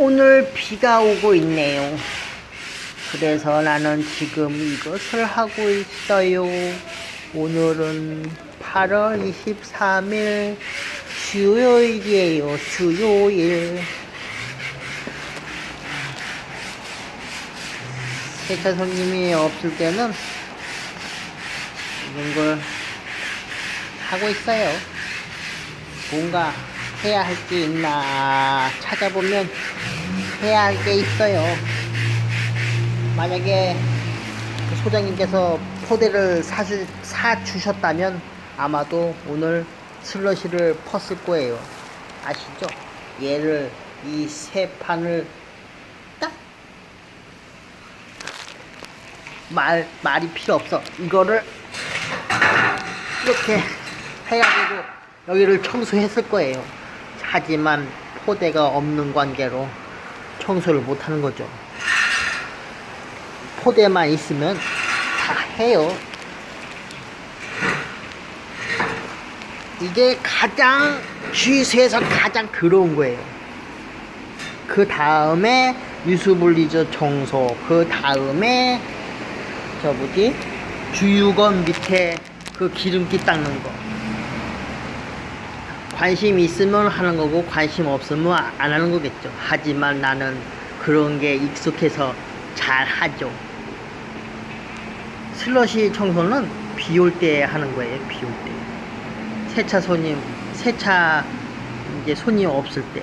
오늘 비가 오고 있네요. 그래서 나는 지금 이것을 하고 있어요. 오늘은 8월 23일 수요일이에요. 수요일. 세차 손님이 없을 때는 이런 걸 하고 있어요. 뭔가 해야 할 게 있나 찾아보면 해야 할 게 있어요. 만약에 소장님께서 포대를 사주, 사주셨다면 아마도 오늘 슬러시를 펐을 거예요. 아시죠? 얘를 이 세 판을 딱 말, 말이 필요 없어. 이거를 이렇게 해가지고 여기를 청소했을 거예요. 하지만 포대가 없는 관계로 청소를 못 하는 거죠. 포대만 있으면 다 해요. 이게 가장 쥐수에서 가장 더러운 거예요. 그 다음에 유수분리저 청소, 그 다음에 저 뭐지 주유건 밑에 그 기름기 닦는 거. 관심 있으면 하는 거고 관심 없으면 안 하는 거겠죠. 하지만 나는 그런 게 익숙해서 잘 하죠. 슬러시 청소는 비 올 때 하는 거예요. 비 올 때. 세차 손님, 세차 이제 손님 없을 때.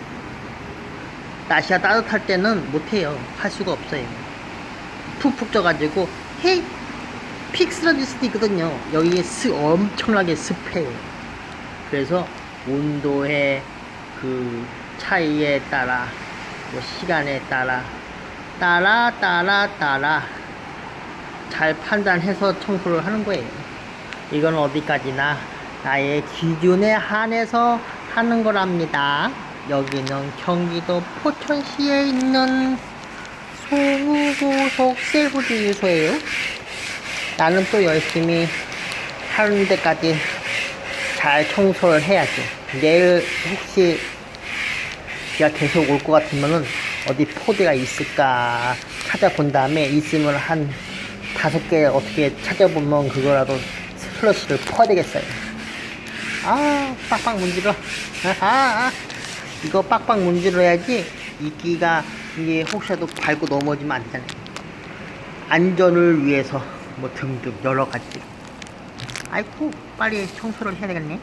날씨가 따뜻할 때는 못 해요. 할 수가 없어요. 푹푹 쪄가지고 헤이 픽 쓰러질 수도 있거든요. 여기에 습 엄청나게 습해요. 그래서 온도의 그 차이에 따라 뭐 시간에 따라 따라 따라 따라 잘 판단해서 청소를 하는 거예요. 이건 어디까지나 나의 기준에 한해서 하는 거랍니다. 여기는 경기도 포천시에 있는 소구고속 셀프주유소예요. 나는 또 열심히 하는 데까지 잘 청소를 해야지. 내일 혹시 비가 계속 올 것 같으면은 어디 포대가 있을까 찾아본 다음에 있으면 한 다섯 개 어떻게 찾아보면 그거라도 슬러시를 퍼야 되겠어요. 아, 빡빡 문질러. 아하, 이거 빡빡 문질러야지 이끼가 이게 혹시라도 밟고 넘어지면 안 되잖아요. 안전을 위해서 뭐 등등 여러 가지. 아이고, 빨리 청소를 해야 되겠네.